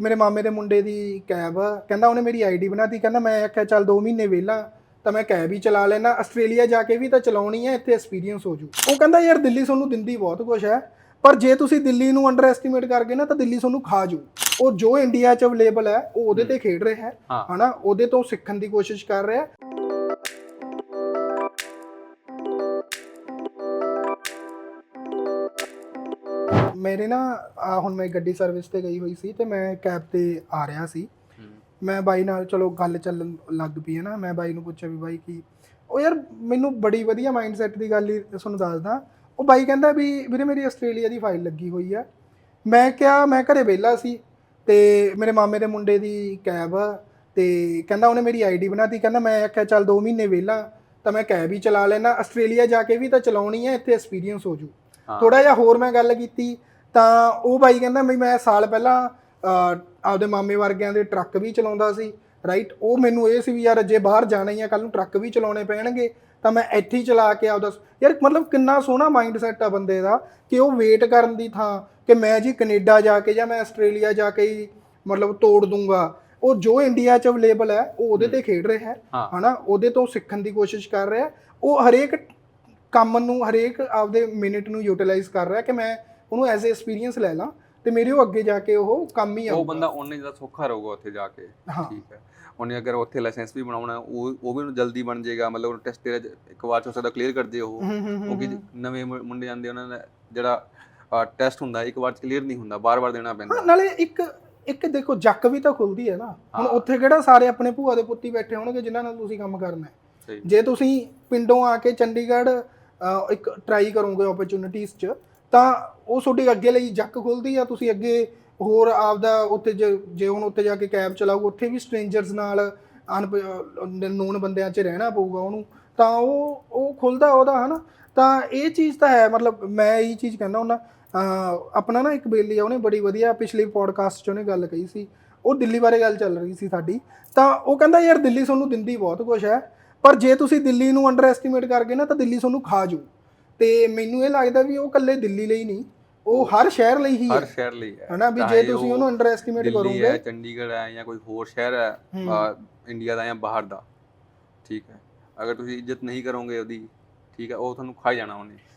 ਮੇਰੇ ਮਾਮੇ ਦੇ ਮੁੰਡੇ ਦੀ ਕੈਬ ਕਹਿੰਦਾ ਉਹਨੇ ਮੇਰੀ ਆਈਡੀ ਬਣਾਤੀ। ਕਹਿੰਦਾ ਮੈਂ ਆਖਿਆ ਚੱਲ 2 ਮਹੀਨੇ ਵਿਹਲਾ ਤਾਂ ਮੈਂ ਕੈਬ ਹੀ ਚਲਾ ਲੈਣਾ ਆਸਟ੍ਰੇਲੀਆ ਜਾ ਕੇ ਵੀ ਤਾਂ ਚਲਾਉਣੀ ਹੈ ਇੱਥੇ ਐਕਸਪੀਰੀਅੰਸ ਹੋ ਜੂ। ਉਹ ਕਹਿੰਦਾ ਯਾਰ ਦਿੱਲੀ ਤੁਹਾਨੂੰ ਦਿੰਦੀ ਬਹੁਤ ਕੁਝ ਹੈ ਪਰ ਜੇ ਤੁਸੀਂ ਦਿੱਲੀ ਨੂੰ ਅੰਡਰ ਐਸਟੀਮੇਟ ਕਰ ਗਏ ਨਾ ਤਾਂ ਦਿੱਲੀ ਤੁਹਾਨੂੰ ਖਾ ਜੂ। ਉਹ ਜੋ ਇੰਡੀਆ 'ਚ ਅਵੇਲੇਬਲ ਹੈ ਉਹ ਉਹਦੇ ਤੇ ਖੇਡ ਰਿਹਾ ਹੈ ਹਾਂ। ਹਨਾ? ਉਹਦੇ ਤੋਂ ਸਿੱਖਣ ਦੀ ਕੋਸ਼ਿਸ਼ ਕਰ ਰਿਹਾ। ਮੇਰੇ ਨਾ ਆਹ ਹੁਣ ਮੈਂ ਗੱਡੀ ਸਰਵਿਸ ਤੇ ਗਈ ਹੋਈ ਸੀ ਤੇ ਮੈਂ ਕੈਬ ਤੇ ਆ ਰਿਹਾ ਸੀ। ਮੈਂ ਬਾਈ ਨਾਲ ਚਲੋ ਗੱਲ ਚੱਲਣ ਲੱਗ ਪਈ ਹੈ ਨਾ ਮੈਂ ਬਾਈ ਨੂੰ ਪੁੱਛਿਆ ਵੀ ਬਾਈ ਕੀ ਉਹ ਯਾਰ ਮੈਨੂੰ ਬੜੀ ਵਧੀਆ ਮਾਈਂਡਸੈਟ ਦੀ ਗੱਲ ਹੀ ਤੁਹਾਨੂੰ ਦੱਸਦਾ। ਉਹ ਬਾਈ ਕਹਿੰਦਾ ਵੀ ਵੀਰੇ ਮੇਰੀ ਆਸਟ੍ਰੇਲੀਆ ਦੀ ਫਾਈਲ ਲੱਗੀ ਹੋਈ ਆ ਮੈਂ ਕਿਹਾ ਮੈਂ ਘਰੇ ਵਿਹਲਾ ਸੀ ਤੇ ਮੇਰੇ ਮਾਮੇ ਦੇ ਮੁੰਡੇ ਦੀ ਕੈਬ ਆ ਤੇ ਕਹਿੰਦਾ ਉਹਨੇ ਮੇਰੀ ਆਈਡੀ ਬਣਾਤੀ ਕਹਿੰਦਾ ਮੈਂ ਆਖਿਆ ਚੱਲ 2 ਮਹੀਨੇ ਵਿਹਲਾ ਤਾਂ ਮੈਂ ਕੈਬ ਹੀ ਚਲਾ ਲੈਣਾ ਆਸਟ੍ਰੇਲੀਆ ਜਾ ਕੇ ਵੀ ਤਾਂ ਚਲਾਉਣੀ ਹੈ ਇੱਥੇ ਐਕਸਪੀਰੀਅੰਸ ਹੋ ਜੂ। ਥੋੜਾ ਜਿਹਾ ਹੋਰ ਮੈਂ ਗੱਲ ਕੀਤੀ ਤਾਂ ਉਹ ਬਾਈ ਕਹਿੰਦਾ ਵੀ ਮੈਂ ਸਾਲ ਪਹਿਲਾਂ ਆਪਦੇ ਮਾਮੇ ਵਰਗਿਆਂ ਦੇ ਟਰੱਕ ਵੀ ਚਲਾਉਂਦਾ ਸੀ ਰਾਈਟ ਉਹ ਮੈਨੂੰ ਇਹ ਸੀ ਵੀ ਯਾਰ ਜੇ ਬਾਹਰ ਜਾਣਾ ਹੀ ਆ ਕੱਲ ਨੂੰ ਟਰੱਕ ਵੀ ਚਲਾਉਣੇ ਪੈਣਗੇ ਤਾਂ ਮੈਂ ਇੱਥੇ ਹੀ ਚਲਾ ਕੇ ਆਪਦਾ ਯਾਰ ਮਤਲਬ ਕਿੰਨਾ ਸੋਹਣਾ ਮਾਈਂਡ ਸੈਟ ਆ ਬੰਦੇ ਦਾ ਕਿ ਉਹ ਵੇਟ ਕਰਨ ਦੀ ਥਾਂ ਕਿ ਮੈਂ ਜੀ ਕੈਨੇਡਾ ਜਾ ਕੇ ਜਾਂ ਮੈਂ ਆਸਟ੍ਰੇਲੀਆ ਜਾ ਕੇ ਹੀ ਮਤਲਬ ਤੋੜ ਦੂੰਗਾ। ਉਹ ਜੋ ਇੰਡੀਆ 'ਚ ਅਵੇਲੇਬਲ ਹੈ ਉਹ ਉਹਦੇ ਤੇ ਖੇਡ ਰਿਹਾ ਹਾਂ। ਹਨਾ? ਉਹਦੇ ਤੋਂ ਸਿੱਖਣ ਦੀ ਕੋਸ਼ਿਸ਼ ਕਰ ਰਿਹਾ ਉਹ ਹਰੇਕ ਕੰਮ ਨੂੰ ਹਰੇਕ ਆਪਦੇ ਮਿੰਟ ਨੂੰ ਯੂਟਿਲਾਈਜ਼ ਕਰ ਰਿਹਾ ਕਿ ਮੈਂ ਉਹਨੂੰ ਐਜ਼ ਅ ਐਕਸਪੀਰੀਅੰਸ ਲੈ ਲਾਂ ਤੇ ਮੇਰੇ ਉਹ ਅੱਗੇ ਜਾ ਕੇ ਉਹ ਕੰਮ ਹੀ ਆਊਗਾ। ਉਹ ਬੰਦਾ ਉਹਨੇ ਜ਼ਿਆਦਾ ਸੌਖਾ ਰਹੂਗਾ ਉੱਥੇ ਜਾ ਕੇ। ਠੀਕ ਹੈ। ਉਹਨੇ ਅਗਰ ਉੱਥੇ ਲਾਇਸੈਂਸ ਵੀ ਬਣਾਉਣਾ ਉਹ ਉਹ ਵੀ ਉਹਨੂੰ ਜਲਦੀ ਬਣ ਜਾਏਗਾ ਮਤਲਬ ਉਹ ਟੈਸਟ ਤੇਰਾ ਇੱਕ ਵਾਰ ਚ ਹੋ ਕਲੀਅਰ ਕਰ ਉਹ। ਕਿਉਂਕਿ ਨਵੇਂ ਮੁੰਡੇ ਜਾਂਦੇ ਉਹਨਾਂ ਦਾ ਜਿਹੜਾ ਟੈਸਟ ਹੁੰਦਾ ਇੱਕ ਵਾਰ ਚ ਕਲੀਅਰ ਨਹੀਂ ਹੁੰਦਾ ਬਾਰ-ਬਾਰ ਦੇਣਾ ਪੈਂਦਾ। ਨਾਲੇ ਇੱਕ ਇੱਕ ਦੇਖੋ ਜੱਕ ਵੀ ਤਾਂ ਖੁੱਲਦੀ ਹੈ ਨਾ। ਹੁਣ ਉੱਥੇ ਕਿਹੜਾ ਸਾਰੇ ਆਪਣੇ ਭੂਆ ਦੇ ਪੁੱਤੀ ਬੈਠੇ ਹੋਣਗੇ ਜਿਨ੍ਹਾਂ ਨਾਲ ਤੁਸੀਂ ਕੰਮ ਕਰਨਾ ਜੇ ਤੁਸੀਂ ਪਿੰਡੋਂ ਆ ਕੇ ਚੰਡੀਗੜ੍ਹ ਇੱਕ ਟਰਾਈ ਕਰੋਗੇ ਓਪਰਚ्युनिटीज 'ਚ ਤਾਂ ਉਹ ਤੁਹਾਡੀ ਅੱਗੇ ਲਈ ਜੱਕ ਖੁੱਲਦੀ ਆ? ਤੁਸੀਂ ਅੱਗੇ ਹੋਰ ਆਪਦਾ ਉੱਥੇ ਜੇ ਜੇ ਹੁਣ ਉੱਥੇ ਜਾ ਕੇ ਕੈਬ ਚਲਾਊ, ਉੱਥੇ ਵੀ ਸਟ੍ਰੇਂਜਰਸ ਨਾਲ ਅਨਨੋਨ ਬੰਦਿਆਂ 'ਚ ਰਹਿਣਾ ਪਊਗਾ ਉਹਨੂੰ। ਤਾਂ ਉਹ ਉਹ ਖੁੱਲਦਾ ਉਹਦਾ, ਹਨਾ? ਤਾਂ ਇਹ ਚੀਜ਼ ਤਾਂ ਹੈ, ਮਤਲਬ ਮੈਂ ਇਹ ਚੀਜ਼ ਕਹਿੰਦਾ ਹੁੰਦਾ ਆਪਣਾ ਨਾ ਇੱਕ ਬੇਲੀ ਆ, ਉਹਨੇ ਬੜੀ ਵਧੀਆ ਪਿਛਲੀ ਪੋਡਕਾਸਟ 'ਚ ਉਹਨੇ ਗੱਲ ਕਹੀ ਸੀ। ਉਹ ਦਿੱਲੀ ਬਾਰੇ ਗੱਲ ਚੱਲ ਰਹੀ ਸੀ ਸਾਡੀ। ਤਾਂ ਉਹ ਕਹਿੰਦਾ, ਯਾਰ ਦਿੱਲੀ ਤੁਹਾਨੂੰ ਦਿੰਦੀ ਬਹੁਤ ਕੁਝ ਹੈ, ਪਰ ਜੇ ਤੁਸੀਂ ਦਿੱਲੀ ਨੂੰ ਅੰਡਰ ਐਸਟੀਮੇਟ ਕਰਕੇ ਨਾ, ਤਾਂ ਦਿੱਲੀ ਤੁਹਾਨੂੰ ਖਾ ਜੂ। ਤੇ ਮੈਨੂੰ ਇਹ ਲੱਗਦਾ ਵੀ ਉਹ ਇਕੱਲੇ ਦਿੱਲੀ ਲਈ ਨਹੀਂ ਉਹ ਹਰ ਸ਼ਹਿਰ ਲਈ ਹੀ ਹਰ ਹੈ। ਸ਼ਹਿਰ ਲਈ ਹੈ। ਹਨਾ ਵੀ ਜੇ ਚਾਹੇ ਤੁਸੀਂ ਉਹ ਉਹਨੂੰ ਅੰਡਰ ਐਸਟੀਮੇਟ ਦਿੱਲੀ ਕਰੋਗੇ। ਹੈ ਚੰਡੀਗੜ੍ਹ ਹੈ ਜਾਂ ਕੋਈ ਹੋਰ ਸ਼ਹਿਰ ਹੈ ਹੂੰ। ਅਹ, ਇੰਡੀਆ ਦਾ ਜਾਂ ਬਾਹਰ ਦਾ। ਠੀਕ ਹੈ। ਅਗਰ ਤੁਸੀਂ ਇੱਜ਼ਤ ਨਹੀਂ ਕਰੋਗੇ ਉਹਦੀ ਠੀਕ ਹੈ ਉਹ ਤੁਹਾਨੂੰ ਖਾ ਜਾਣਾ ਉਹਨੇ।